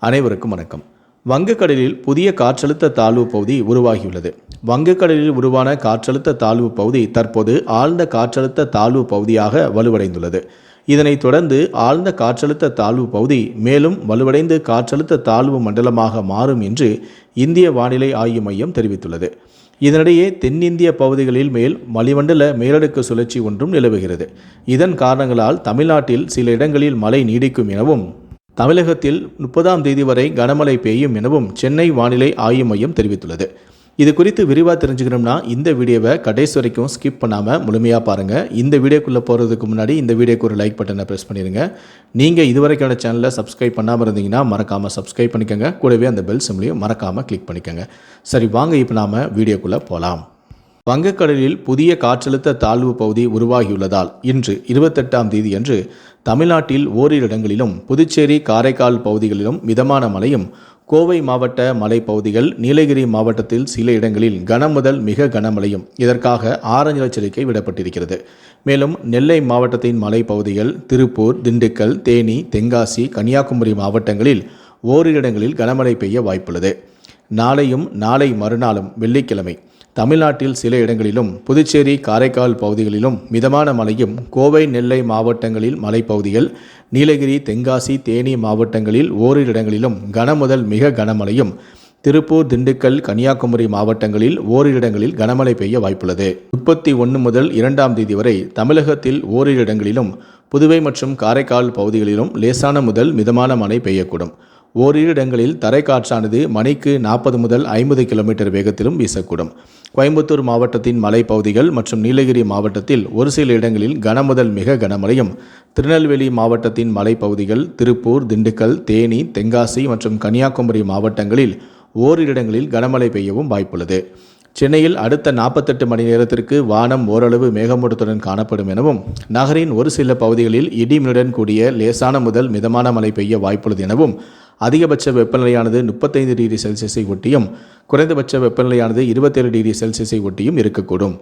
அனைவருக்கும் வணக்கம். வங்கக்கடலில் புதிய காற்றழுத்த தாழ்வு பகுதி உருவாகியுள்ளது. வங்கக்கடலில் உருவான காற்றழுத்த தாழ்வு பகுதி தற்போது ஆழ்ந்த காற்றழுத்த தாழ்வு பகுதியாக வலுவடைந்துள்ளது. இதனைத் தொடர்ந்து ஆழ்ந்த காற்றழுத்த தாழ்வு பகுதி மேலும் வலுவடைந்து காற்றழுத்த தாழ்வு மண்டலமாக மாறும் என்று இந்திய வானிலை ஆய்வு மையம் தெரிவித்துள்ளது. இதனிடையே தென்னிந்திய பகுதிகளில் மேல் வளிமண்டல மேலடுக்கு சுழற்சி ஒன்றும் நிலவுகிறது. இதன் காரணங்களால் தமிழ்நாட்டில் சில இடங்களில் மழை நீடிக்கும் எனவும் தமிழகத்தில் முப்பதாம் தேதி வரை கனமழை பெய்யும் எனவும் சென்னை வானிலை ஆய்வு மையம் தெரிவித்துள்ளது. இது குறித்து விரிவாக தெரிஞ்சுக்கணும்னா இந்த வீடியோவை கடைசி வரைக்கும் ஸ்கிப் பண்ணாமல் முழுமையாக பாருங்கள் இந்த வீடியோக்குள்ளே போகிறதுக்கு முன்னாடி இந்த வீடியோக்கு ஒரு லைக் பட்டனை ப்ரெஸ் பண்ணிடுங்க நீங்கள் இதுவரைக்கான சேனலை சப்ஸ்கிரைப் பண்ணாமல் இருந்தீங்கன்னா மறக்காமல் சப்ஸ்கிரைப் பண்ணிக்கோங்க. கூடவே அந்த பெல் சிம்லையும் மறக்காமல் கிளிக் பண்ணிக்கோங்க. சரி வாங்க இப்போ நாம் வீடியோக்குள்ளே போகலாம் வங்கக்கடலில் புதிய காற்றழுத்த தாழ்வு பகுதி உருவாகியுள்ளதால் இன்று இருபத்தெட்டாம் தேதியன்று தமிழ்நாட்டில் ஓரிரு இடங்களிலும் புதுச்சேரி காரைக்கால் பகுதிகளிலும் மிதமான மழையும் கோவை மாவட்ட மலைப்பகுதிகள் நீலகிரி மாவட்டத்தில் சில இடங்களில் கனம் முதல் மிக கனமழையும் இதற்காக ஆரஞ்சு எச்சரிக்கை விடப்பட்டிருக்கிறது. மேலும் நெல்லை மாவட்டத்தின் மலைப்பகுதிகள் திருப்பூர் திண்டுக்கல் தேனி தென்காசி கன்னியாகுமரி மாவட்டங்களில் ஓரிரு இடங்களில் கனமழை பெய்ய வாய்ப்புள்ளது. நாளையும் நாளை மறுநாளும் வெள்ளிக்கிழமை தமிழ்நாட்டில் சில இடங்களிலும் புதுச்சேரி காரைக்கால் பகுதிகளிலும் மிதமான மழையும் கோவை நெல்லை மாவட்டங்களில் மலைப்பகுதிகள் நீலகிரி தென்காசி தேனி மாவட்டங்களில் ஓரிரு இடங்களிலும் கனமுதல் மிக கனமழையும் திருப்பூர் திண்டுக்கல் கன்னியாகுமரி மாவட்டங்களில் ஓரிரு இடங்களில் கனமழை பெய்ய வாய்ப்புள்ளது. முப்பத்தி ஒன்று முதல் இரண்டாம் தேதி வரை தமிழகத்தில் ஓரிரு இடங்களிலும் புதுவை மற்றும் காரைக்கால் பகுதிகளிலும் லேசான முதல் மிதமான மழை பெய்யக்கூடும். ஓரிரு இடங்களில் தரைக்காற்றானது மணிக்கு நாற்பது முதல் ஐம்பது கிலோமீட்டர் வேகத்திலும் வீசக்கூடும். கோயம்புத்தூர் மாவட்டத்தின் மலைப்பகுதிகள் மற்றும் நீலகிரி மாவட்டத்தில் ஒரு சில இடங்களில் கனமுதல் மிக கனமழையும். திருநெல்வேலி மாவட்டத்தின் மலைப்பகுதிகள் திருப்பூர் திண்டுக்கல் தேனி தென்காசி மற்றும் கன்னியாகுமரி மாவட்டங்களில் ஓரிரு இடங்களில் கனமழை பெய்யவும் வாய்ப்புள்ளது. சென்னையில் அடுத்த நாற்பத்தெட்டு மணி நேரத்திற்கு வானம் ஓரளவு மேகமூட்டத்துடன் காணப்படும் எனவும் நகரின் ஒரு சில பகுதிகளில் இடிமினுடன் கூடிய லேசான முதல் மிதமான மழை பெய்ய வாய்ப்புள்ளது எனவும் அதிகபட்ச வெப்பநிலையானது முப்பத்தைந்து டிகிரி செல்சியஸை ஒட்டியும் குறைந்தபட்ச வெப்பநிலையானது இருபத்தேழு டிகிரி செல்சியஸை ஒட்டியும் இருக்கக்கூடும்.